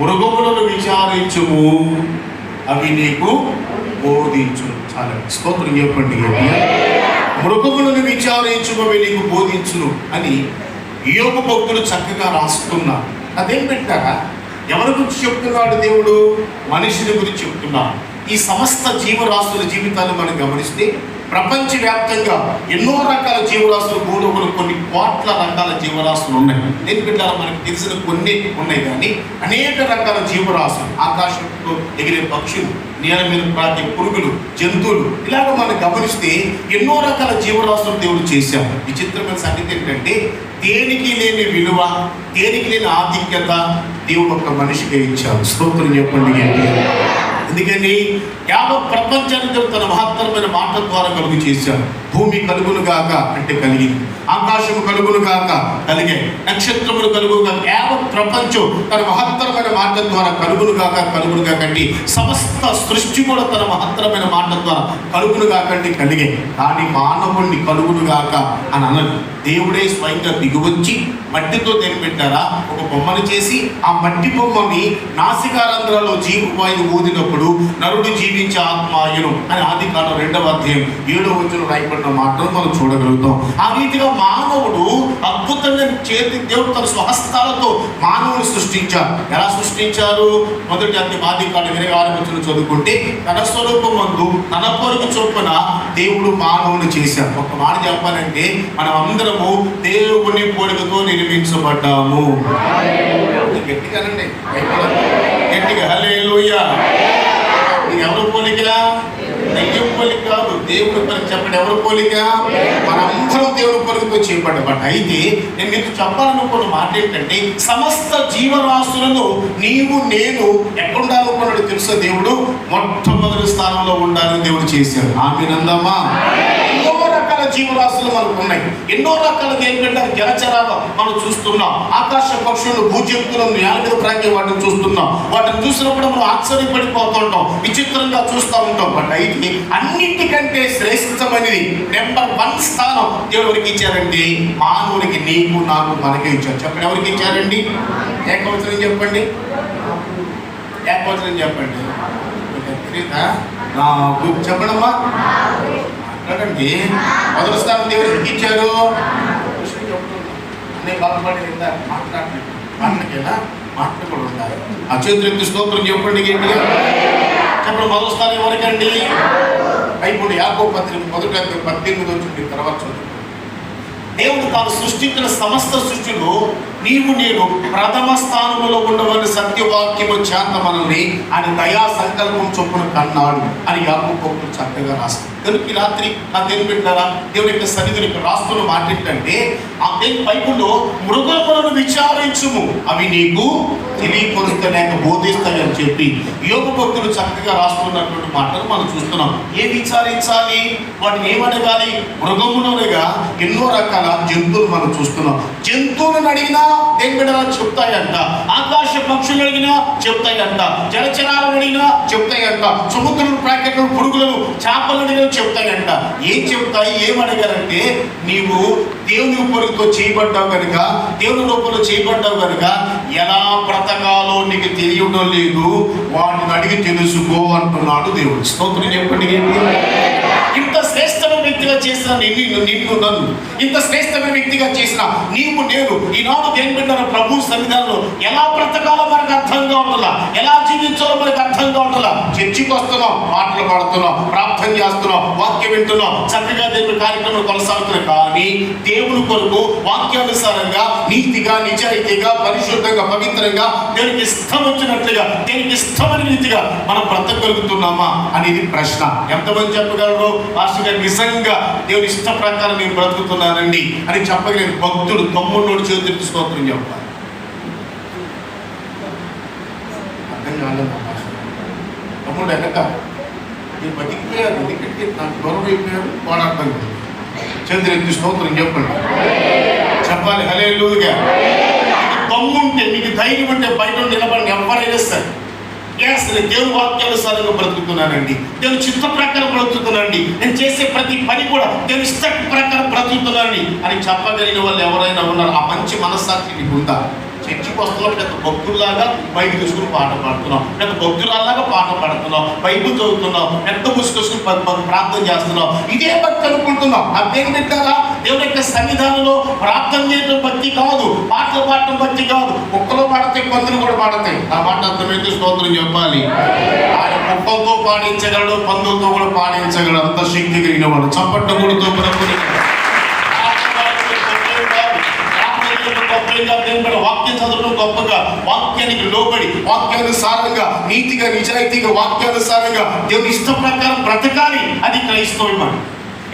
మృగములను విచారించుము అవి నీకు బోధించు చాలా స్తోత్రం చెప్పండి మృగములను విచారించుము అవి నీకు బోధించును అని యోగ భక్తులు చక్కగా రాస్తున్నారు. అదేం పెట్టారా? ఎవరి గురించి చెప్తున్నాడు దేవుడు? మనిషిని గురించి చెప్తున్నాడు. ఈ సమస్త జీవరాశుల జీవితాలు మనం గమనిస్తే ప్రపంచవ్యాప్తంగా ఎన్నో రకాల జీవరాశులు భూలోకంలో కొన్ని కోట్ల రకాల జీవరాశులు ఉన్నాయి. నేను బిడ్డారా మనకు తెలిసిన కొన్ని ఉన్నాయి కానీ అనేక రకాల జీవరాశులు ఆకాశంలో ఎగిరే పక్షులు నేల మీద ప్రాకే పురుగులు జంతువులు ఇలాగ మనం గమనిస్తే ఎన్నో రకాల జీవరాశులు దేవుడు చేశాము విచిత్రమైన సంగతి ఏంటంటే దేనికి లేని విలువ దేనికి లేని ఆధిక్యత దేవుడు ఒక మనిషికి ఇచ్చాడు. స్తోత్రం చెప్పండి. అంటే ఎందుకని యావత్ ప్రపంచాన్ని తన మహత్తరమైన మాట ద్వారా కలుగు చేశాడు. భూమి కలుగును కాక అంటే కలిగింది. ఆకాశము కలుగును కాక కలిగే. నక్షత్రములు కలుగును కాక యావత్ ప్రపంచం తన మహత్తరమైన మాట ద్వారా కలుగును కాక కలుగును కాకండి సమస్త సృష్టి కూడా తన మహత్తరమైన మాట ద్వారా కలుగును కాకండి కలిగే. కానీ మానవుణ్ణి కలుగును గాక అని అన్నది దేవుడే స్వయంగా దిగువచ్చి మట్టితో తెరిపెట్టారా పెట్టారా? ఒక బొమ్మను చేసి ఆ మట్టి బొమ్మని నాసికారంధ్రలో జీవవాయువు ఊదినప్పుడు నరుడు జీవించే ఆత్మాయను అని ఆది కాలం రెండవ అధ్యాయం ఏడవ వచ్చిన రాయబడిన మాటలు మనం చూడగలుగుతాం. ఆ రీతిగా మానవుడు అద్భుతంగా చేతి దేవుడు తన స్వహస్తాలతో మానవుని సృష్టించారు ఎలా సృష్టించారు? మొదటి అధ్యాయం ఆది కాలం ఇరవై ఆరు వచ్చిన చదువుకుంటే తన స్వరూపం మందు తన పొరుగు చొప్పున దేవుడు మానవుని చేశారు ఒక మాట చెప్పాలంటే మనం అందరము దేవుని పోలికతో నిర్మించబడ్డాము. గట్టిగానండి గట్టిగా పోలిక దయ్యం పోలిక కాదు దేవుడి పోలిక చెప్పండి ఎవరి పోలిక? మనందరం దేవుడి పోలికతో చేయబడ్డబట్ అయితే నేను మీకు చెప్పాలనుకున్న మాట ఏంటంటే సమస్త జీవరాశులను నీవు నేను ఎక్కడుండాలనుకున్నాడు తెలుసా దేవుడు? మొట్టమొదటి స్థానంలో ఉండాలని దేవుడు చేశాడు. ఆమె నందమ్మా జీవరాశులు మనకు ఉన్నాయి. ఎన్నో రకాల ఏంటంటే జలచరాలు మనం చూస్తున్నాం. ఆకాశ పక్షులు భూజంతులను నేల మీద ప్రాగే వాటిని చూస్తున్నాం. వాటిని చూసినప్పుడు మనం ఆశ్చర్యపడిపోతుంటాం విచిత్రంగా చూస్తూ ఉంటాం. బట్ అయితే అన్నిటికంటే శ్రేష్టమైనది నెంబర్ వన్ స్థానం దేవుడికి ఇచ్చారండి. మానవునికి నీకు నాకు మనకి ఇచ్చారు. చెప్పండి ఎవరికి ఇచ్చారండి? ఏకవచనం చెప్పండి. ఏకవచనం చెప్పండి. నాకు. చెప్పడమ్మా. మాట్లాడండి మొదటి స్థానం దేవుడికి ఇచ్చారు అన్నీ బాగుపడి మాట్లాడండి మాటలకేనా మాటలు కూడా ఉండాలి ఆ చేతులెత్తి స్తోత్రం చెప్పండి గట్టిగా. చెప్పండి మొదటి స్థానం ఎవరికండి అయిపోయి యాకో పత్రిక మొదటి పద్దెనిమిది వచ్చింది తర్వాత చదువు దేవుడు తాను సృష్టించిన సమస్త సృష్టిలో నీవు నేను ప్రథమ స్థానంలో ఉండవని సత్యవాక్యము చేత మనల్ని ఆయన దయా సంకల్పం చొప్పున కన్నాడు అని యాకో చక్కగా రాస్తారు కనుక రాత్రి నా దేవుని పెట్టారా దేవుని యొక్క సన్నిధిని రాస్తున్న మాట ఏంటంటే ఆ దేవుని బైబుల్లో మృగములను విచారించుము. అవి నీకు తెలియపరుస్తలేక బోధిస్తాయి అని చెప్పి యోగ భక్తులు చక్కగా రాస్తున్నటువంటి మాటలు మనం చూస్తున్నాం. ఏ విచారించాలి? వాటిని ఏమడగాలి మృగములనుగా ఎన్నో రకాల జంతువులు మనం చూస్తున్నాం. జంతువులను అడిగినా దేవుడు చెప్తాయంట. ఆకాశ పక్షులు అడిగినా చెప్తాయంట. జలచరాలను అడిగినా చెప్తాయంట. సముద్రం ప్రాకెట్లు పురుగులను చేపలను అడిగినా చెప్తాయంట. ఏం చెప్తాయి ఏం నీవు దేవుని ఉపరితో చేయబడ్డావు కనుక దేవుని రూపంలో చేయబడ్డావు కనుక ఎలా బ్రతకాలో నీకు తెలియడం లేదు. వాటిని అడిగి తెలుసుకో అంటున్నాడు దేవుడు. స్తోత్రం చెప్పండి ఏంటి ఇంత శ్రేష్టమైన వ్యక్తిగా చేసిన నిన్ను నిన్ను నన్ను. ఇంత శ్రేష్టమైన వ్యక్తిగా చేసిన నీవు నేను. ఈనాడు దేని పెట్టిన ప్రభు సన్నిధానంలో ఎలా బ్రతకాలో మనకు అర్థంగా ఉండాలా? ఎలా జీవించాలో మనకు అర్థంగా ఉండాలా? చర్చికి వస్తున్నాం పాటలు పాడుతున్నాం ప్రార్థన చేస్తున్నాం వాక్యం వింటున్నాం. చక్కగా దేవుని కార్యక్రమం కొనసాగుతున్నాం కానీ దేవుని కొరకు వాక్యానుసారంగా నీతిగా నిజాయితీగా పరిశుద్ధంగా పవిత్రంగా దేవునికి ఇష్టం వచ్చినట్లుగా దేవునికి ఇష్టమైన రీతిగా మనం బ్రతకగలుగుతున్నామా అనేది ప్రశ్న. ఎంతమంది చెప్పగలరు? పాస్టర్ గారు నిజంగా దేవుని ఇష్ట ప్రకారం నేను బ్రతుకుతున్నానండి అని చెప్పగలిగిన భక్తుడు తమ్ముడు చేతులు స్తోత్రం చెప్పాలి అర్థం కాలేదు నా తమ్ముడు వెనక నేను బతికిపోయారు ఎందుకంటే నాకు గౌరవం అయిపోయారు వాడు అర్థం కాదు చంద్రెత్తి స్తోత్రం చెప్పండి. చెప్పాలి హలే లూగా మీకు ధైర్యం ఉంటే బయట నిలబడి ఎవరైనా సరే. ఎస్ నేను దేవుని వాక్యానుసారంగా బ్రతుకుతున్నానండి. దేవుని చిత్త ప్రకారం బ్రతుకుతున్నానండి. నేను చేసే ప్రతి పని కూడా దేవుని ఇష్ట ప్రకారం బ్రతుకుతున్నానండి. అని చెప్పగలిగిన వాళ్ళు ఎవరైనా ఉన్నారు? ఆ మంచి మనస్సాక్షి నీకు ఉందా చర్చికి వస్తున్నాం పెద్ద భక్తుల్లాగా బయట తీసుకుని పాట పాడుతున్నాం. పెద్ద భక్తురాల్లాగా పాట పాడుతున్నాం. బైబుల్ చదువుతున్నాం. పెద్ద ముసుకొసుకుని ప్రార్థన చేస్తున్నాం. ఇదే భక్తి అనుకుంటున్నాం. అర్థం పెట్టారా దేవుడి యొక్క సన్నిధానంలో ప్రార్థన చేయడం భక్తి కాదు. పాటలు పాడటం భక్తి కాదు. కుక్కలు పాడతాయి పందులు కూడా పాడతాయి. ఆ మాట అర్థమైతే స్తోత్రం చెప్పాలి. ఆయన కుక్కలతో పాడించగలడు పందులతో కూడా పాడించగలడు. అంత శక్తి కలిగిన వాడు. చప్పట్ల కూడా ప్రభుని వాక్యం చదవడం గొప్పగా వాక్యానికి లోబడి వాక్యానుసారంగా నీతిగా నిజాయితీగా వాక్యానుసారంగా దేవుని ఇష్టం ప్రకారం బ్రతకాలి అది క్రైస్తవం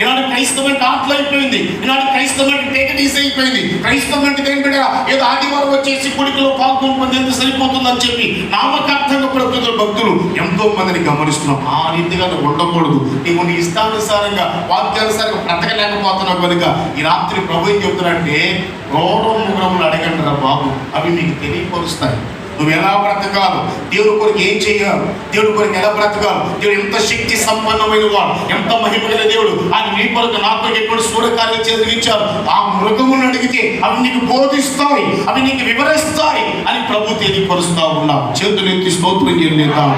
ఈనాడు క్రైస్తవం ఆటలు అయిపోయింది. ఈనాడు క్రైస్తవం టేకడీస్ అయిపోయింది. క్రైస్తవం అంటే దేని బిడ్డ ఏదో ఆదివారం వచ్చేసి కొడుకులో పాల్గొని ఎంత సరిపోతుందని చెప్పి నామకార్థంగా ప్రకృతి భక్తులు ఎంతో మందిని గమనిస్తున్నాం. ఆ రీతిగా నువ్వు ఉండకూడదు. నీవు నీ ఇష్టానుసారంగా వాక్యానుసారంగా బ్రతకలేకపోతున్నావు కనుక ఈ రాత్రి ప్రభు ఏం చెప్తున్నాడంటే గౌరవ ముగ్రములు అడగండి రా బాబు. అవి మీకు తెలియపరుస్తాయి. నువ్వు ఎలా బ్రతకాలి? దేవుడి కొరకు ఏం చేయాలి దేవుడి కొరకు ఎలా బ్రతకాలి? దేవుడు ఎంత శక్తి సంపన్నమైన వాడు ఎంత మహిమ దేవుడు. ఆయన నీ కొరకు నా కొరకు ఎప్పుడు సూర్యకార్యం జరిగించారు ఆ మృగమును అడిగితే అవి నీకు బోధిస్తాయి అవి నీకు వివరిస్తాయి అని ప్రభు తెలియపరుస్తా ఉన్నా చేతులు ఎత్తి స్తోత్రం చెల్లిద్దాం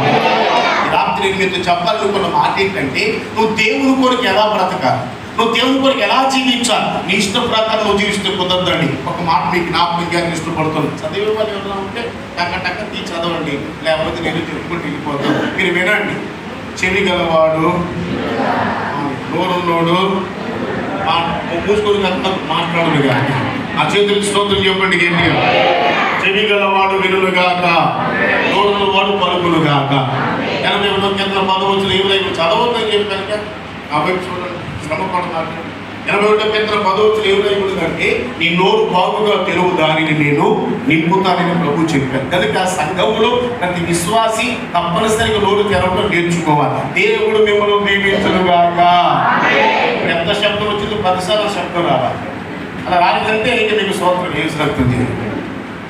రాత్రి మీతో చెప్పాలనుకున్న మాట ఏంటంటే నువ్వు దేవుని కొరకు ఎలా బ్రతకాలి? నువ్వు దేవుని కొరకు ఎలా జీవించాలి నీ ఇష్ట ప్రకారం నువ్వు జీవిస్తే కుదరదండి. ఒక మాట మీకు నా విజ్ఞానం ఇష్టపడుతుంది. చదివే వాళ్ళు ఎవరైనా ఉంటే టక్క టక్క తీ చదవండి. లేకపోతే నేను చెప్పుకుంటూ వెళ్ళిపోతాను. మీరు వినండి. చెవి గలవాడు నోరున్నోడు మా- మూసుకొని కనుక మాట్లాడదు కానీ ఆ చేతులు స్తోత్రం చెప్పండి గట్టిగా. చెవి గలవాడు వినుగాక నోరున్నవాడు పలుకులు గాక ఎనభై ఒకటో కింద పదవచ్చు ఏమి చదవద్దని చెప్పాను కాబట్టి చూడండి. శ్రమ పడతాను ఎనభై ఒకటో పెద్ద పదవచ్చు ఏమి అంటే నీ నోరు బాగుగా తెలుగు దానిని నేను నింపుతానని ప్రభు చెప్పాను కనుక సంఘములో ప్రతి విశ్వాసి తప్పనిసరిగా నోరు తెరవడం నేర్చుకోవాలి. దేవుడు మిమ్మల్ని దీవించనుగాక. ఎంత శబ్దం వచ్చింది పదిసార్లు శబ్దం రావాలి. అలా రాలేదంటే ఇంకా మీకు సోదరులు వేసి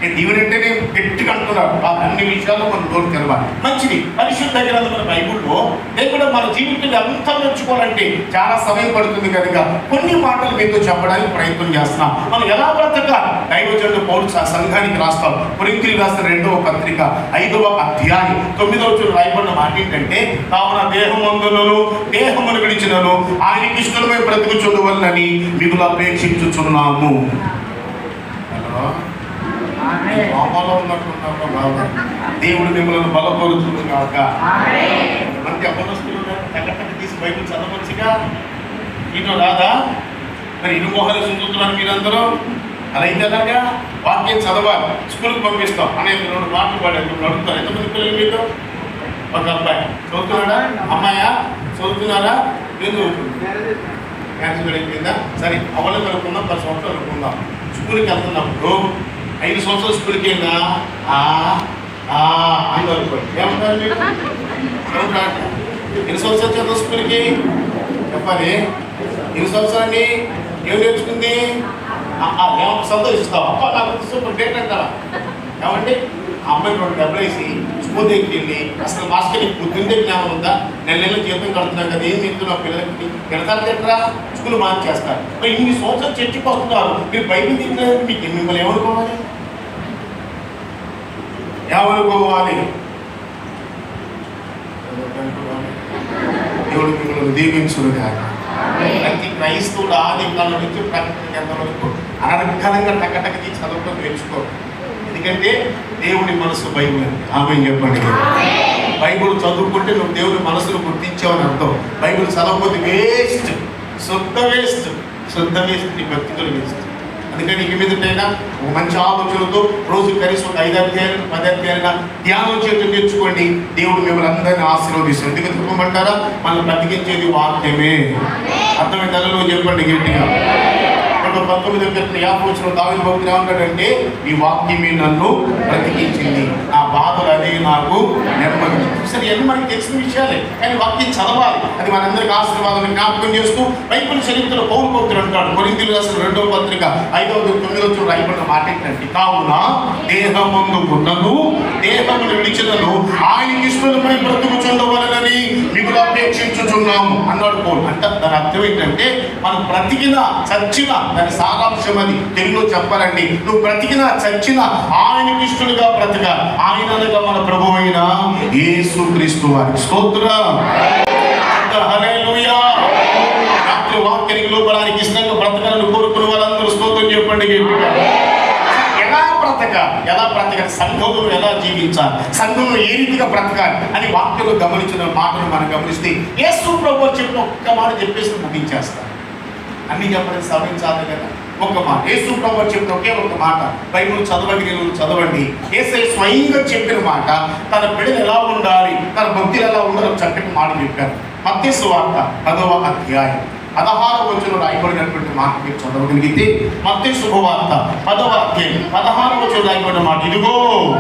నేను దేవుని అంటేనే గట్టిగా అంటున్నారు ఆ అన్ని విషయాల్లో మనం నోరు తెలవాలి మంచిది. పరిశుద్ధ గ్రంథమైన బైబుల్లో దేవుడు మన జీవితం అంతా నేర్చుకోవాలంటే చాలా సమయం పడుతుంది కనుక కొన్ని మాటలు మీతో చెప్పడానికి ప్రయత్నం చేస్తున్నాం. మనం ఎలా బ్రతక దైవజనుడు పౌరు సంఘానికి రాస్తాం పురింకిలు రాసిన రెండవ పత్రిక ఐదవ అధ్యాయం తొమ్మిదవ చూడు రాయబడిన మాట ఏంటంటే కావున దేహమందులను దేహమును విడిచినను ఆయనకి ఇష్టమై బ్రతుకుచుండవల్లని మిగులు అపేక్షించుచున్నాము. హలో? ఉన్నట్లున్నారు దేవుడు మిమ్మల్ని బలపరుచును కాక మనకి అపనస్తులు తగ్గట్టు తీసి బైబిల్ చదవచ్చుగా. ఇటు రాదా మరి ఇరు మొహాలు చదువుతున్నారు మీరందరూ. అలా అయితే అలాగా వాక్యం చదవాలి. స్కూల్కి పంపిస్తాం. అనే రెండు మాటలు పాడారు అడుగుతారు. ఎంతమంది పిల్లలు మీతో? ఒక అబ్బాయి. చదువుతున్నాడా? అమ్మాయా? చదువుతున్నారా? చదువుతుంది? క్యాన్సర్ అయిపోయిందా? సరే అవలు కనుక్కుందాం. పది సంవత్సరాలు అనుకుందాం. స్కూల్కి వెళ్తున్నప్పుడు ఐదు సంవత్సరాలు స్కూల్కి వెళ్ళినా? ఆ ఆ అని అనుకోండి. ఏమంటారు ఎన్ని సంవత్సరాలు చదువు స్కూల్కి? చెప్పాలి. ఎన్ని సంవత్సరాన్ని ఏం నేర్చుకుంది? సంతోషిస్తావు? అప్ప నాకు సూపర్ డేట్ అంటారా కాబట్టి ఆ అమ్మాయి రెండు డబ్బులు వేసి స్కూల్ దగ్గరికి వెళ్ళి అసలు మాస్టర్కి బుద్ధిందే జ్ఞానం ఉందా? నెల నెలలు జీతం కడుతున్నాం కదా ఏం చెప్తున్నావు పిల్లలకి? పెడతారు తిట్టరా? స్కూల్ మార్చేస్తారు. మరి ఇన్ని సంవత్సరాలు చర్చికి వస్తున్నారు మీరు బయట తిట్టలేదు మీకు మిమ్మల్ని ఏమనుకోవాలి? ఏమనుకోవాలి దేవుడు మిమ్మల్ని దీవించును కాక ప్రతి క్రైస్తవుడు ఆది కాలం నుంచి ప్రకటన గ్రంథం వరకు అనర్గళంగా టకటక తీసి చదవడం నేర్చుకో ఎందుకంటే దేవుని మనసు బైబుల్ అండి ఆమె చెప్పండి. బైబుల్ చదువుకుంటే నువ్వు దేవుని మనసును గుర్తించావని అర్థం. బైబుల్ చదవకపోతే వేస్ట్. శుద్ధ వేస్ట్. శుద్ధ వేస్ట్ నీ భక్తిలో వేస్ట్. అందుకని ఇక మీదటైనా ఒక మంచి ఆలోచనతో రోజు కనీసం ఒక ఐదు అధ్యాయులు పది అధ్యాయులుగా ధ్యానం చేయడం తెచ్చుకోండి దేవుడు మిమ్మల్ని అందరినీ ఆశీర్వదిస్తాడు. ఎందుకు చెప్పమంటారా? మనం బ్రతికించేది వాక్యమే. అర్థమైన తలలో చెప్పండి గట్టిగా. రెండు పంతొమ్మిది కట్టిన యాభై వచ్చిన దావిన భక్తులు ఏమంటాడంటే ఈ వాక్యమే నన్ను బ్రతికించింది. నా బాధలు అదే నాకు నెమ్మది. సరే ఇవన్నీ మనకి తెలిసిన విషయాలే కానీ వాక్యం చదవాలి. అది మనందరికీ ఆశీర్వాదం జ్ఞాపకం చేస్తూ బైబిల్ చరిత్ర పౌరు భక్తులు అంటాడు. కొరింతలు రాసిన రెండవ పత్రిక ఐదవ తొమ్మిదవ చూడు రాయబడిన మాట ఏంటంటే కావున దేహమందు ఉన్నను దేహమును విడిచినను ఆయన ఇష్టలపై బ్రతుకుచుండవలనని మిగులు అపేక్షించుచున్నాము. అన్నాడు పౌలు. అంటే దాని అర్థం ఏంటంటే మనం బ్రతికిన చచ్చిన దాని సారాంశం అది తెలుగులో చెప్పాలండి. నువ్వు బ్రతికిన చచ్చిన ఆయన ఇష్టలుగా బ్రతక ఆయనగా మన ప్రభు అయిన యేసు క్రీస్తు వారి స్తోత్రం రాత్రి వాక్యానికి లోపడానికి ఇష్టంగా బ్రతకాలను కోరుకున్న వాళ్ళందరూ స్తోత్రం చెప్పండి ఎలా బ్రతక ఎలా బ్రతక సంఘంలో ఎలా జీవించాలి సంఘంలో ఏ రీతిగా బ్రతకాలి అని వాక్యంలో గమనించిన మాటను మనం గమనిస్తే యేసు ప్రభు చెప్పిన ఒక్క మాట చెప్పేసి ముగించేస్తాం. అన్ని చెప్పడం సమయం కదా. ఒక మాట. యేసు ప్రభు చెప్పిన ఒకే ఒక మాట. బైబిల్ చదవండి నేను చదవండి. ఏసై స్వయంగా చెప్పిన మాట. తన బిడ్డలు ఎలా ఉండాలి తన భక్తులు ఎలా ఉండాలి చక్కటి మాట చెప్పారు. మత్స్సు వార్త పదవ అధ్యాయం. పదహారు వచ్చిన రాయబడినటువంటి మాట మీరు చదవగలిగితే మత్స్య శుభవార్త పదవ అధ్యాయం. పదహారు వచ్చిన రాయబడిన మాట ఇదిగో.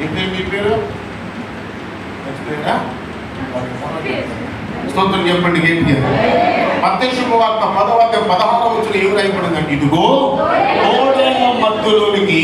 అక్కడ పేరు మీ పేరు? స్తోత్రం చెప్పండి ఏంటి మత్స్య వార్త పదవ అధ్యాయం పదహారు వచ్చిన ఏం రాయబడిందంటే ఇదిగో కోడేళ్ళ మధ్యలోనికి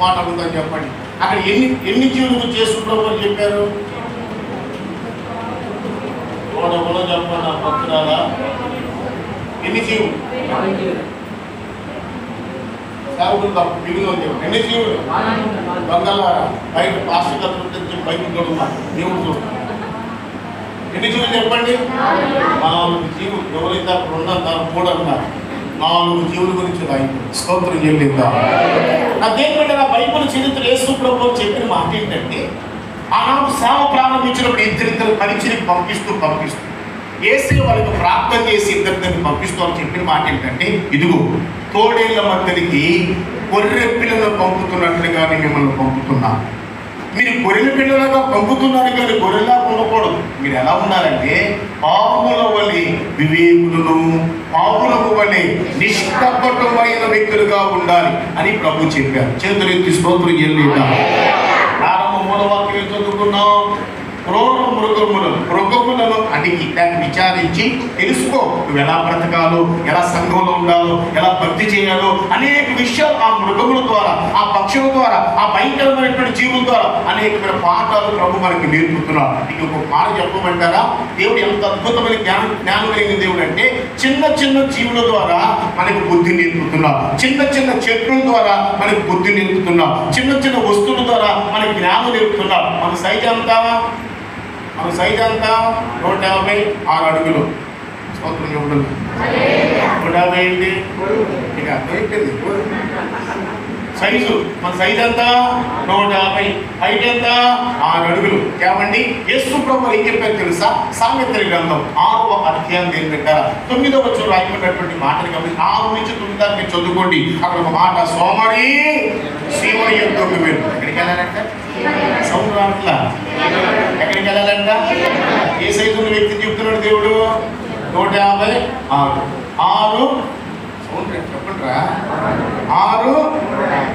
మాట ఉందని చెప్పండి. అక్కడ ఎన్ని ఎన్ని జీవులు చేసుకుంటామో అని చెప్పారు? భక్తురాలా? ఎన్ని జీవులు? సేవకులు తప్ప మిగిలిన దేవుడు ఎన్ని జీవులు? దొంగలారా బయట దేవుడు చూడు. ఎన్ని జీవులు చెప్పండి? నాలుగు. జీవులు. ఎవరైతే అక్కడ ఉన్నారు దాని మూడు అన్నారు. నాలుగు జీవుల గురించి రాయింది స్తోత్రం చెల్లిందా? నా దేవుడు నా చరిత్ర యేసు ప్రభు చెప్పిన మాట ఏంటంటే ఆనాడు సేవ ప్రారంభించినప్పుడు ఇద్దరిద్దరు పరిచయం పంపిస్తూ పంపిస్తూ ఏసీ వాళ్ళకి ప్రాప్తం చేసి ఇద్దరిద్దరిని పంపిస్తూ అని చెప్పిన మాట ఏంటంటే ఇదిగో తోడేళ్ళ మధ్యకి గొర్రె పిల్లలను పంపుతున్నట్లుగానే మిమ్మల్ని పంపుతున్నాను మీరు గొర్రెల పిల్లలుగా పంపుతున్నారు కానీ గొర్రెలా ఉండకూడదు మీరు ఎలా ఉండాలంటే పావుల వలి వివేకులను పావులకు వలి నిష్కపటమైన వ్యక్తులుగా ఉండాలి అని ప్రభు చెప్పారు. చేతులెత్తి స్తోత్రం చెల్లిద్దాం ప్రారంభ మూలవాక్యం చదువుకున్నాం క్రూర మృగములను మృగములను అడిగి దాన్ని విచారించి తెలుసుకో నువ్వు ఎలా బ్రతకాలో ఎలా సంఘంలో ఉండాలో ఎలా భక్తి చేయాలో అనేక విషయాలు ఆ మృగముల ద్వారా ఆ పక్షుల ద్వారా ఆ భయంకరమైనటువంటి జీవుల ద్వారా అనేకమైన పాఠాలు ప్రభు మనకి నేర్పుతున్నారు. నీకు ఒక మాట చెప్పమంటారా? దేవుడు ఎంత అద్భుతమైన జ్ఞానం జ్ఞానం కలిగిన దేవుడు అంటే చిన్న చిన్న జీవుల ద్వారా మనకు బుద్ధి నేర్పుతున్నాడు చిన్న చిన్న చెట్ల ద్వారా మనకు బుద్ధి నేర్పుతున్నాడు చిన్న చిన్న వస్తువుల ద్వారా మనకి జ్ఞానం నేర్పుతున్నాడు మన సైజ్ అంతా మన సైజ్ అంతా నూట యాభై ఆరు అడుగులు. స్తోత్రం చెప్పండి నూట యాభై ఏంటి? ఇక అర్థమైపోయింది సైజు మన సైజ్ ఎంత నూట యాభై హైట్ ఎంత? ఆరు అడుగులు. ఏమండి? యేసు ప్రభు ఏం చెప్పారు తెలుసా? సామెత్రి గ్రంథం ఆరవ అధ్యాయం దేని పెట్టారా? తొమ్మిదవ వచ్చిన రాయబడినటువంటి మాటలు కాబట్టి ఆరు నుంచి తొమ్మిది దాకా మీరు చదువుకోండి. అక్కడ ఒక మాట సోమరి శివుని యుద్ధం ఎక్కడికి వెళ్ళారంటే? సముద్రానికి ఎక్కడికి వెళ్ళాలంట ఏ సైజు వ్యక్తి చెప్తున్నాడు దేవుడు? నూట యాభై ఆరు. ఆరు? సౌండ్ ఆరు?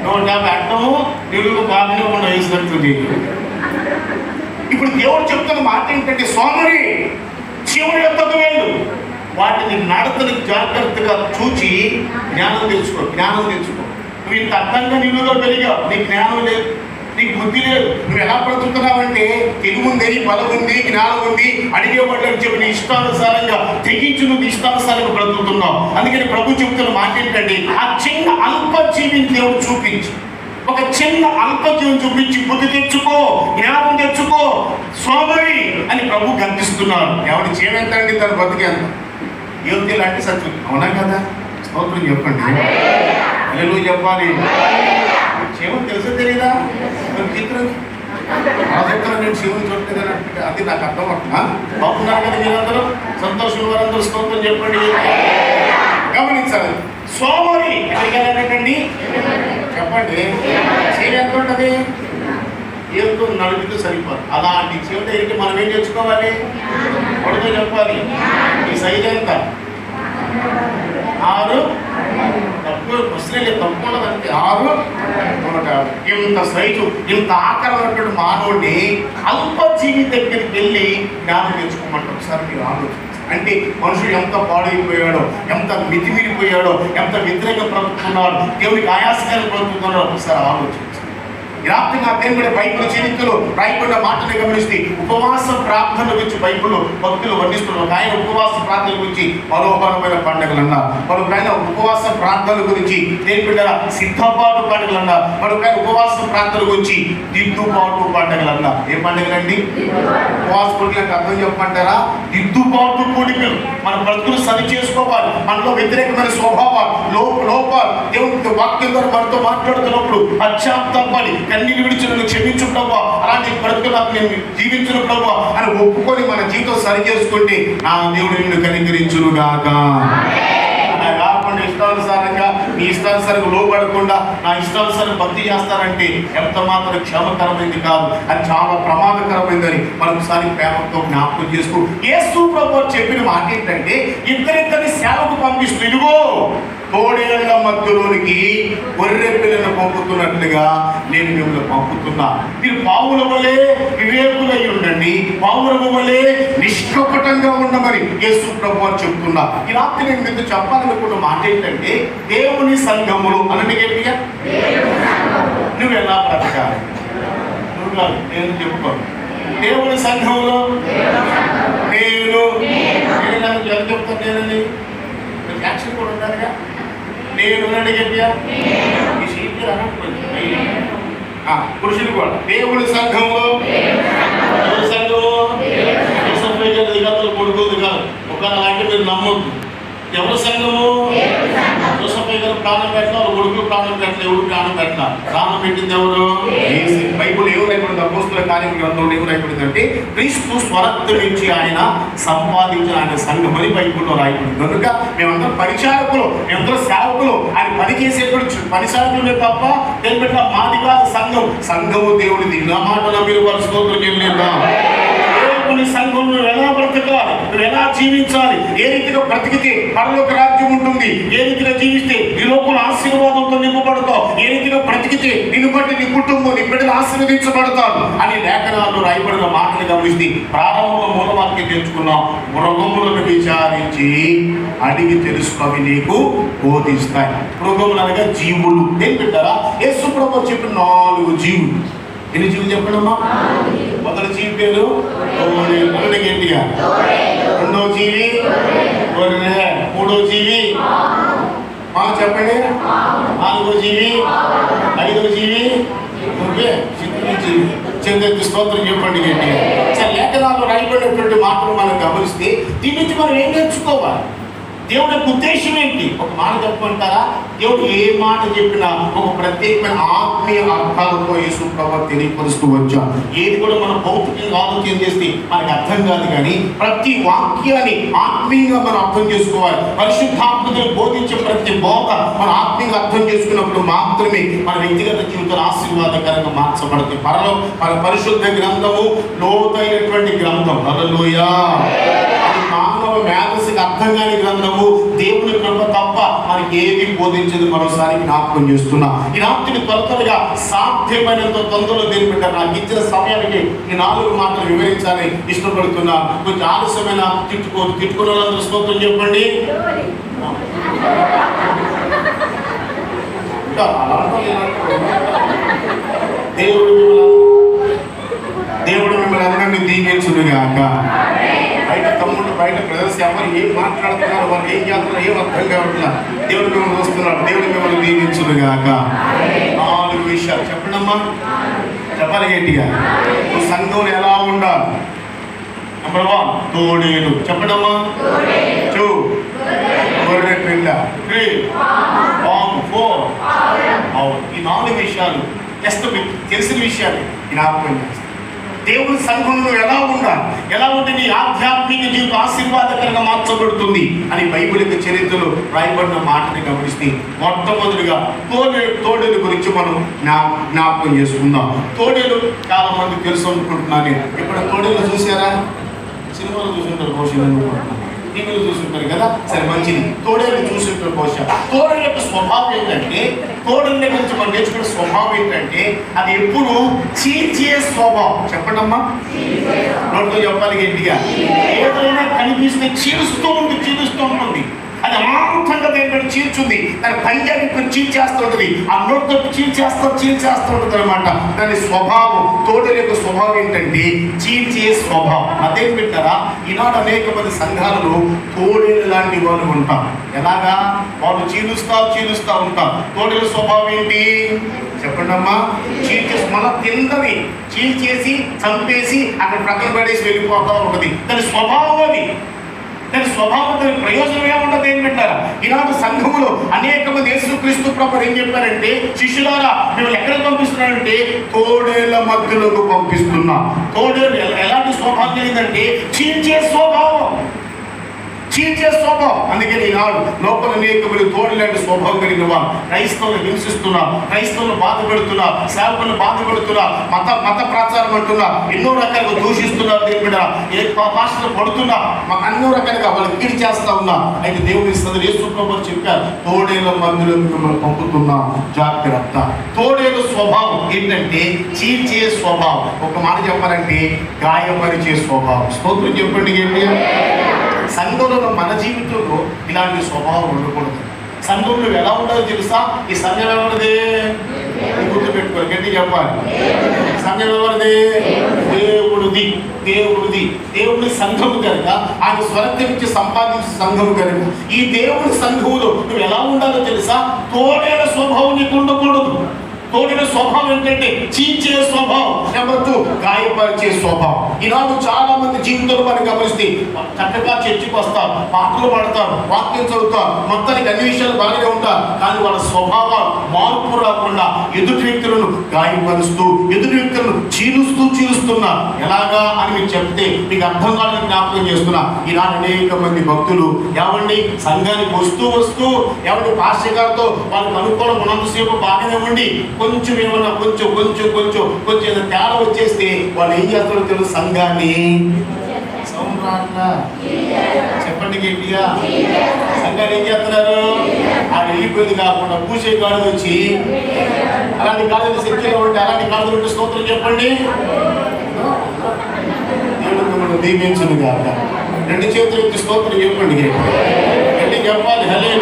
నూట యాభై. అర్థము? నిలువు కాదని మనం వేసినట్టుంది ఇప్పుడు దేవుడు చెప్తున్న మాట ఏంటంటే స్వామిని శివుని యొక్కకు వెళ్ళు వాటిని నడతని జాగ్రత్తగా చూచి జ్ఞానం తెచ్చుకో జ్ఞానం తెచ్చుకో నువ్వు ఇంత అర్థంగా నిలువుగా పెరిగావు నీ జ్ఞానం లేదు. నీకు బుద్ధి లేదు. నువ్వు ఎలా బ్రతుకుతున్నావంటే తెలివి ఉంది బలం ఉంది జ్ఞానం ఉంది అడిగేవాళ్ళు అని చెప్పి నీ ఇష్టానుసారంగా తెగించి నువ్వు ఇష్టానుసారంగా బ్రతుకుతున్నావు. అందుకని ప్రభు చెబుతున్న మాట ఏంటంటే ఆ చిన్న అల్పజీవిని దేవుడు చూపించి. ఒక చిన్న అల్పజీవం చూపించి బుద్ధి తెచ్చుకో జ్ఞానం తెచ్చుకో సోమరి అని ప్రభు గర్తిస్తున్నారు ఎవరి జీవెంతండి తన బతికేంత యోగ్యులు అంటే సత్యం. అవునా కదా? స్తోత్రం చెప్పండి. చెప్పాలి. శివుని తెలుసు తెలీదా? మరి చిత్రం? ఆ నేను శివుని చూడలేదని అంటే అది నాకు అర్థం అవుతుందా బాగున్నారు కదా మీరందరూ సంతోషం వారందరూ స్తోత్రం చెప్పండి. గమనించాలి. సోమరి ఎక్కడికి చెప్పండి. చీర ఎంత ఉంటుంది? ఏదో నడిపితే సరిపోదు. అలాంటి చీవట ఏంటి మనం ఏం తెచ్చుకోవాలి? కొడుకు చెప్పాలి. ఈ సైజ్ ఎంత? ఆరు. తక్కువ ఇంకో క్వశ్చన్ ఆరు. ఇంత సైజు ఇంత ఆకరమైనటువంటి మానవుడిని అల్ప జీవి దగ్గరికి వెళ్ళి జ్ఞానం తెచ్చుకోమంటే ఒకసారి మీరు ఆలోచించారు అంటే మనుషుడు ఎంత పాడైపోయాడో ఎంత మితిమిరిపోయాడో ఎంత వ్యతిరేక బ్రతుకుతున్నాడో దేవుడికి ఆయాసకరంగా బ్రతుకుతున్నాడో ఒకసారి ఆలోచన జ్ఞాపకంగా రాత్రి బైబిల్ చరిత్రలో రాయబడిన మాటలు గమనిస్తే ఉపవాస ప్రార్థన గురించి బైబిల్ భక్తులు వర్ణిస్తున్నారు. ఆయన ఉపవాస ప్రార్థన గురించి మనోహరమైన పండుగలు అన్నారు. మరొక ఆయన ఉపవాస ప్రార్థన గురించి దేని సిద్ధపాటు పండుగలు అన్నారు. మరొక ఆయన ఉపవాస ప్రార్థన గురించి దిద్దుబాటు పండుగలు అన్నారు. ఏ పండుగలండి? ఉపవాస కోరికలకు అర్థం చెప్పమంటారా? దిద్దుబాటు కోరికలు మన బ్రతుకులు సరి చేసుకోవాలి. మనలో వ్యతిరేకమైన స్వభావాలు లోపాలు దేవుడి వాక్యం ద్వారా మనతో మాట్లాడుతున్నప్పుడు పశ్చాత్తాపడి కన్నీళ్ళు విడిచి నన్ను క్షమించు ప్రభా. అలాంటి బ్రతుకులకు నేను జీవించను ప్రభా అని ఒప్పుకొని మన జీవితం సరి చేసుకుంటే నా దేవుడు నిన్ను కనికరించును గాక కాకుండా ఇష్టానుసారంగా నీ ఇష్టానుసారంగా లోపడకుండా నా ఇష్టానుసారం భక్తి చేస్తారంటే ఎంత మాత్రం క్షేమకరమైంది కాదు. అది చాలా ప్రమాదకరమైందని మరొకసారి ప్రేమతో జ్ఞాపకం చేసుకో. ఏ ప్రభు చెప్పిన మాట ఏంటంటే ఇద్దరిద్దరి సేవకు పంపిస్తూ ఇదిగో కోడిల మధ్యలోనికి గొర్రె పిల్లను పంపుతున్నట్లుగా నేను మిమ్మల్ని పంపుతున్నా. మీరు పావుల వలె వివేకులై ఉండండి. పావుల వలె నిష్కపటంగా ఉండమని యేసు ప్రభు అని చెప్తున్నా. ఈ రాత్రి నేను మీకు చెప్పాలనుకున్న మాట ఏంటంటే దేవుని సంఘములు అనండి గట్టిగా. నువ్వు ఎలా బ్రతకాలి? నువ్వు కాదు నేను చెప్పుకోను. దేవుని సంఘంలో నేను. నేను నాకు ఎంత చెప్తాను నేనని యాక్షన్ కూడా ఉండాలిగా. ఈ. ఆ, పురుషులు కూడా. దేవుని సంఘంలో. దిగతలు కొడుకోదు కాదు. ఒక అలాంటి మీరు నమ్మొద్దు. ఎవరి సంఘము? యోసఫయ్య గారు ప్రాణం పెట్టిన వాళ్ళ ప్రాణం పెట్టిన ఎవరు ప్రాణం పెట్టిన ప్రాణం పెట్టింది ఎవరు? బైబుల్ ఏం రాయబడింది? అపోస్తుల కార్యం గ్రంథంలో ఏం రాయబడింది అంటే క్రీస్తు స్వరత్తు నుంచి ఆయన సంపాదించిన ఆయన సంఘం అని బైబుల్లో రాయబడింది. కనుక మేమందరం పరిచారకులు మేమందరం సేవకులు. ఆయన పని చేసేప్పుడు పని తప్ప తెలిపెట్టిన మాది కాదు సంఘం. సంఘము దేవుడిది. నా మాట నమ్మిన వారి స్తోత్రం చెల్లిద్దాం దేవుని సంఘం నువ్వు ఎలా బ్రతకాలి? నువ్వు ఎలా జీవించాలి? ఏ రీతిగా బ్రతికితే పరలోక రాజ్యం ఉంటుంది? ఏ రీతిగా జీవిస్తే ఈ లోపల ఆశీర్వాదంతో నింపబడతావు? ఏ రీతిగా బ్రతికితే నిన్ను బట్టి నీ కుటుంబం నీ బిడ్డలు ఆశీర్వదించబడతారు? అని లేఖనాల్లో రాయబడిన మాటలు గమనిస్తే ప్రారంభంలో మూలవాక్యం తెచ్చుకున్నాం మృగములను విచారించి అడిగి తెలుసుకొని నీకు బోధిస్తాయి. మృగములు అనగా జీవులు. ఏం పెట్టారా? యేసు చెప్పిన నాలుగు జీవులు. ఎన్ని జీవులు చెప్పండి అమ్మా మొదటి జీవి పేరు? గొర్రె. మొదటి గట్టిగా. రెండో జీవి. గొర్రె మూడో జీవి. మా చెప్పండి. నాలుగో జీవి. ఐదో జీవి. ఓకే చిత్ర జీవి. చంద్రుడికి స్తోత్రం చెప్పండి గట్టిగా. లేఖనాలు లేఖనాల్లో రాయబడినటువంటి మాటలు మనం గమనిస్తే దీని నుంచి మనం ఏం నేర్చుకోవాలి? దేవుడి యొక్క ఉద్దేశం ఏంటి? ఒక మాట చెప్పుకుంటారా? దేవుడు ఏ మాట చెప్పినా ఒక ప్రత్యేకమైన ఆత్మీయ అర్థాలతో యేసు ప్రభావ తెలియపరుస్తూ వచ్చాం ఏది కూడా మనం భౌతికంగా ఆలోచన చేస్తే మనకి అర్థం కాదు కానీ ప్రతి వాక్యాన్ని ఆత్మీయంగా మనం అర్థం చేసుకోవాలి. పరిశుద్ధాత్మతను బోధించే ప్రతి బోధ మన ఆత్మీయంగా అర్థం చేసుకున్నప్పుడు మాత్రమే మన వ్యక్తిగత జీవితాలు ఆశీర్వాదకరంగా మార్చబడతాయి. పరలో మన పరిశుద్ధ గ్రంథము లోతైనటువంటి గ్రంథం. హల్లెలూయా. అది మేధస్సుకి అర్థం కాని గ్రంథము దేవుని కృప తప్ప మనకి ఏది బోధించదు. మరోసారి జ్ఞాపకం చేస్తున్నా. ఈ రాత్రిని కొలతలుగా సాధ్యమైనంత తొందరలో దేని పెట్టారు నాకు ఇచ్చిన సమయానికి ఈ నాలుగు మాటలు వివరించాలని ఇష్టపడుతున్నా. కొంచెం ఆలస్యమైన తిట్టుకో తిట్టుకున్న వాళ్ళందరూ స్తోత్రం చెప్పండి. దేవుడు మిమ్మల్ని దేవుడు మిమ్మల్ని అందరినీ దీవించుడుగాక బయట తమ్ముడు బయట ఎవరు ఏం మాట్లాడుతున్నారు వాళ్ళు ఏం చేస్తున్నారు ఏం అర్థం కావట్లేదు దేవుడు మిమ్మల్ని వస్తున్నాడు దేవుడు మిమ్మల్ని దీవించునుగాక. నాలుగు విషయాలు. చెప్పండమ్మా. చెప్పాలి గట్టిగా. సంఘంలో ఎలా ఉండాలి? నెంబర్ వన్ తోడేలు. చెప్పడమ్మా. టూ గొర్రె పిల్ల. త్రీ పాము. ఫోర్ అవును ఈ నాలుగు విషయాలు. జస్ట్ మీకు తెలిసిన విషయాలు. జ్ఞాపకం చేస్తాను. దేవుని సంఘంలో ఎలా ఉండాలి? ఎలా ఉంటే నీ ఆధ్యాత్మిక జీవితం ఆశీర్వాదకరంగా మార్చబడుతుంది అని బైబిల్ యొక్క చరిత్రలో రాయబడిన మాటని గమనిస్తే మొట్టమొదటిగా తోడే తోడేలు గురించి మనం జ్ఞా జ్ఞాపకం చేసుకుందాం. తోడేలు చాలా మంది తెలుసు అనుకుంటున్నాను ఎప్పుడు తోడేలు చూసారా సినిమాలు చూసుంటారు బహుశా అనుకుంటున్నాను. టీవీలో చూసుంటారు కదా? సరే మంచిది. తోడేళ్ళు చూసుంటారు బహుశా. తోడేళ్ళ యొక్క స్వభావం ఏంటంటే తోడేళ్ళ గురించి మనం నేర్చుకునే స్వభావం ఏంటంటే అది ఎప్పుడు చీల్చే స్వభావం. చెప్పండి అమ్మా నోటితో చెప్పాలి గట్టిగా. ఏదైనా కనిపిస్తే చీలుస్తూ ఉంటుంది చీలుస్తూ ఉంటుంది. యథార్థంగా అమాంతంగా దేని చీల్చుంది. దాని పంజాబీ చీల్చేస్తూ ఉంటుంది. ఆ నోటితో చీల్చేస్తూ చీల్చేస్తూ ఉంటుంది అనమాట దాని స్వభావం తోటల యొక్క స్వభావం ఏంటంటే చీల్చే స్వభావం. అదేం పెట్టారా? ఈనాడు అనేక మంది సంఘాలలో తోడేలు లాంటి వాళ్ళు ఉంటాం. ఎలాగా? వాళ్ళు చీలుస్తా చీలుస్తా ఉంటాం. తోడేల స్వభావం ఏంటి? చెప్పండి అమ్మా చీల్చేసి మళ్ళా తిందని చీల్చేసి చంపేసి అక్కడ ప్రక్కన పడేసి వెళ్ళిపోతా ఉంటుంది. దాని స్వభావం అది. దాని స్వభావం దాని ప్రయోజనం ఏముండదు ఏం పెట్టారా ఈనాడు సంఘములో అనేక మంది యేసుక్రీస్తు ప్రభు ఏం చెప్పారంటే శిష్యులారా మిమ్మల్ని ఎక్కడ పంపిస్తున్నారంటే తోడేళ్ళ మధ్యలోకి పంపిస్తున్నా. తోడేళ్ళు ఎలాంటి స్వభావం కలిగిందంటే చీల్చే స్వభావం. చీల్చే స్వభావం. అందుకే ఈనాడు లోపల అనేక తోడు లాంటి స్వభావం కలిగిన వారు క్రైస్తవులు హింసిస్తున్నా క్రైస్తవులు బాధ పెడుతున్నా సేవకులు బాధ పెడుతున్నా మత మత ప్రచారం అంటున్నా ఎన్నో రకాలుగా దూషిస్తున్నారు దేవుడు ఏ భాషలు పడుతున్నా మాకు అన్నో రకాలుగా వాళ్ళు కీడి చేస్తా ఉన్నా. అయితే దేవుని ఇస్తుంది యేసు ప్రభు చెప్పారు తోడేల మందులో మిమ్మల్ని పంపుతున్నా? జాగ్రత్త. తోడేల స్వభావం ఏంటంటే చీల్చే స్వభావం. ఒక మాట చెప్పాలంటే గాయపరిచే స్వభావం. స్తోత్రం చెప్పండి ఏంటి సంఘంలో మన జీవితంలో ఇలాంటి స్వభావం ఉండకూడదు. సంఘంలో ఎలా ఉండాలో తెలుసా? ఈ సంఘం ఎవరిది గుర్తు పెట్టుకోవాలి గట్టి చెప్పాలి. సంఘం ఎవరిది దేవుడిది దేవుడిది. దేవుడి సంఘము కనుక ఆయన స్వరత్వం ఇచ్చి సంపాదించే సంఘము కనుక ఈ దేవుడి సంఘములో నువ్వు ఎలా ఉండాలో తెలుసా? తోడేల స్వభావం నీకు ఉండకూడదు. తోడిన స్వభావం ఏంటంటే చీల్చే స్వభావం. నెంబర్ టూ గాయపరిచే స్వభావం. ఈనాడు చాలా మంది జీవితంలో మనం గమనిస్తే చక్కగా చర్చికి వస్తారు పాటలు పాడతారు వాక్యం చదువుతారు మొత్తానికి అన్ని విషయాలు బాగానే ఉంటారు. కానీ వాళ్ళ స్వభావం మార్పు రాకుండా ఎదుటి వ్యక్తులను గాయపరుస్తూ ఎదుటి వ్యక్తులను చీలుస్తూ చీలుస్తున్నా ఎలాగా అని మీకు చెప్తే మీకు అర్థం కావాలని జ్ఞాపకం చేస్తున్నా. ఈనాడు అనేక మంది భక్తులు ఏమండి సంఘానికి వస్తూ వస్తూ ఎవరి పాస్టర్ గారితో వాళ్ళకి అనుకూలం ఉన్నంతసేపు బాగానే ఉండి కొంచెం ఏమన్నా కొంచెం కొంచెం కొంచెం కొంచెం ఏదైనా తేడా వచ్చేస్తే వాళ్ళు ఏం చేస్తారో తెలుసు సంఘాన్ని? చెప్పండి గట్టిగా. సంఘాన్ని ఏం చేస్తున్నారు? అది వెళ్ళిపోయింది కాకుండా పూసే గాడులు వచ్చి అలాంటి గాడులు శక్తిలో ఉంటే అలాంటి గాడులు ఉంటే స్తోత్రం చెప్పండి. దేవుడు మిమ్మల్ని దీవించును కాక రెండు చేతులు ఎత్తి స్తోత్రం చెప్పండి గట్టి చెప్పాలి. హలే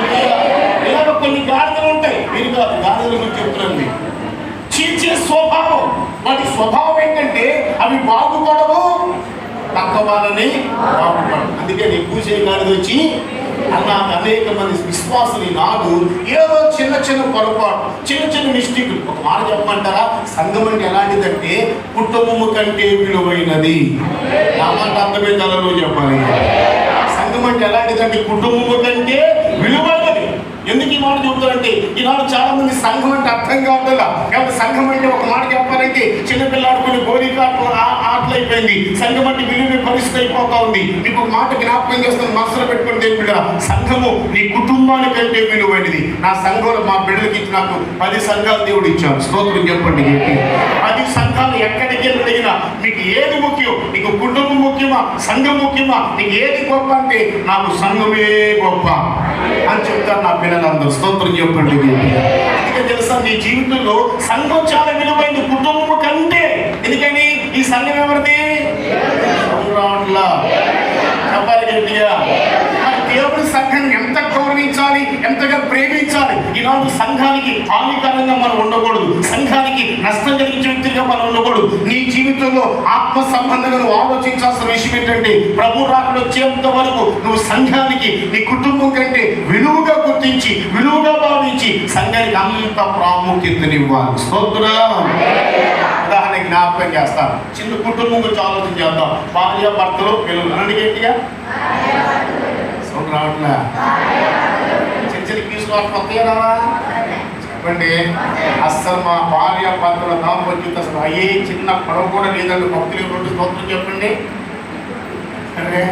కొన్ని గాడిదలు ఉంటాయి. మీరు కాదు గాడిదల గురించి చెప్తున్నాను మీకు. చీల్చే స్వభావం. వాటి స్వభావం ఏంటంటే అవి బాగుపడవు పక్క వాళ్ళని బాగుపడవు. అందుకే నీ పూజ గాడిద వచ్చి అన్న అనేక మంది విశ్వాసులు నాడు ఏదో చిన్న చిన్న పొరపాటు చిన్న చిన్న మిస్టేక్లు. ఒక మాట చెప్పమంటారా? సంఘం అంటే ఎలాంటిదంటే కుటుంబము కంటే విలువైనది. నా మాట అర్థమే తలలో చెప్పాలి. సంఘం అంటే ఎలాంటిదంటే కుటుంబము కంటే విలువైనది. ఎందుకు ఈ మాట చెబుతారంటే ఈనాడు చాలా మంది సంఘం అంటే అర్థం కావట్లా కాబట్టి సంఘం అంటే ఒక మాట చెప్పాలంటే చిన్నపిల్లాడు కొన్ని గోరిక ఆటలు అయిపోయింది. సంఘం అంటే విలువ పరిస్థితి అయిపోతా ఉంది. నీకు ఒక మాట జ్ఞాపకం చేస్తాను మనసులో పెట్టుకుని దేని సంఘము నీ కుటుంబానికంటే విలువైనది. నా సంఘంలో మా బిడ్డలకి ఇచ్చి నాకు పది సంఘాలు దేవుడు ఇచ్చాను స్తోత్రం చెప్పండి పది సంఘాలు ఎక్కడికి వెళ్ళి అడిగినా మీకు ఏది ముఖ్యం? నీకు కుటుంబం ముఖ్యమా? సంఘం ముఖ్యమా? నీకు ఏది గొప్ప అంటే నాకు సంఘమే గొప్ప అని చెప్తారు నా పిల్లలందరూ. స్తోత్రం చెప్పండి అందుకే తెలుసా నీ జీవితంలో సంఘం చాలా విలువైంది కుటుంబం కంటే. ఎందుకని? ఈ సంఘం ఎవరిది? సంఘంలా. చెప్పాలి గట్టిగా సంఘం ఎంత గౌరవించాలి ఎంతగా ప్రేమించాలి ఈనాడు సంఘానికి హానికరంగా మనం ఉండకూడదు. సంఘానికి నష్టం కలిగించే వ్యక్తిగా మనం ఉండకూడదు. నీ జీవితంలో ఆత్మ సంబంధంగా నువ్వు ఆలోచించాల్సిన విషయం ఏంటంటే ప్రభు రాకడ వచ్చేంత వరకు నువ్వు సంఘానికి నీ కుటుంబం కంటే విలువగా గుర్తించి విలువగా భావించి సంఘానికి అంత ప్రాముఖ్యతనివ్వాలి. స్తోత్రం. ఉదాహరణ జ్ఞాపకం చేస్తాను. చిన్న కుటుంబం గురించి ఆలోచన చేద్దాం. భార్య భర్తలు పిల్లలు అనండి రావట్లే. చిన్న చిన్న పీసులు రావా? చెప్పండి. అస్సలు మా భార్య భర్తల దాంపత్యం అసలు అయ్యే చిన్న పడవ కూడా లేదండి. భక్తులు రెండు భక్తులు చెప్పండి. అరే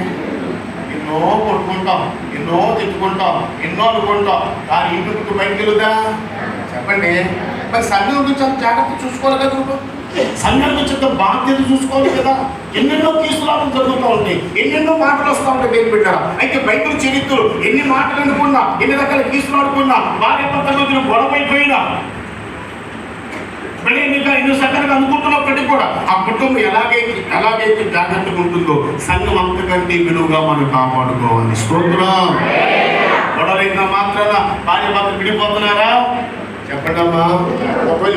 ఎన్నో కొట్టుకుంటాం ఎన్నో తిట్టుకుంటాం ఎన్నో అనుకుంటాం. దాని ఇంటి బయటికి వెళ్దా చెప్పండి. మరి సంఘం గురించి జాగ్రత్త చూసుకోవాలి కదా సంఘానికి చెత్త బాధ్యత చూసుకోవాలి కదా. ఎన్నెన్నో తీసుకురావడం జరుగుతూ ఉంటాయి ఎన్నెన్నో మాటలు వస్తూ ఉంటాయి దేని పెట్టారా. అయితే బైబిల్ చరిత్రలు ఎన్ని మాటలు అనుకున్నా ఎన్ని రకాల తీసుకురాడుకున్నా భార్య భర్తల గొడవ అయిపోయినా. మళ్ళీ ఇంకా ఎన్ని సంఘానికి అనుకుంటున్నప్పటికీ కూడా. ఆ కుటుంబం ఎలాగైతే ఎలాగైతే జాగ్రత్తగా ఉంటుందో సంఘం అంతకంటే విలువగా మనం కాపాడుకోవాలి. స్తోత్రం. గొడవలైన మాత్రాన? భార్య భర్తలు విడిపోతున్నారా? చెప్పండి ఒకవేళ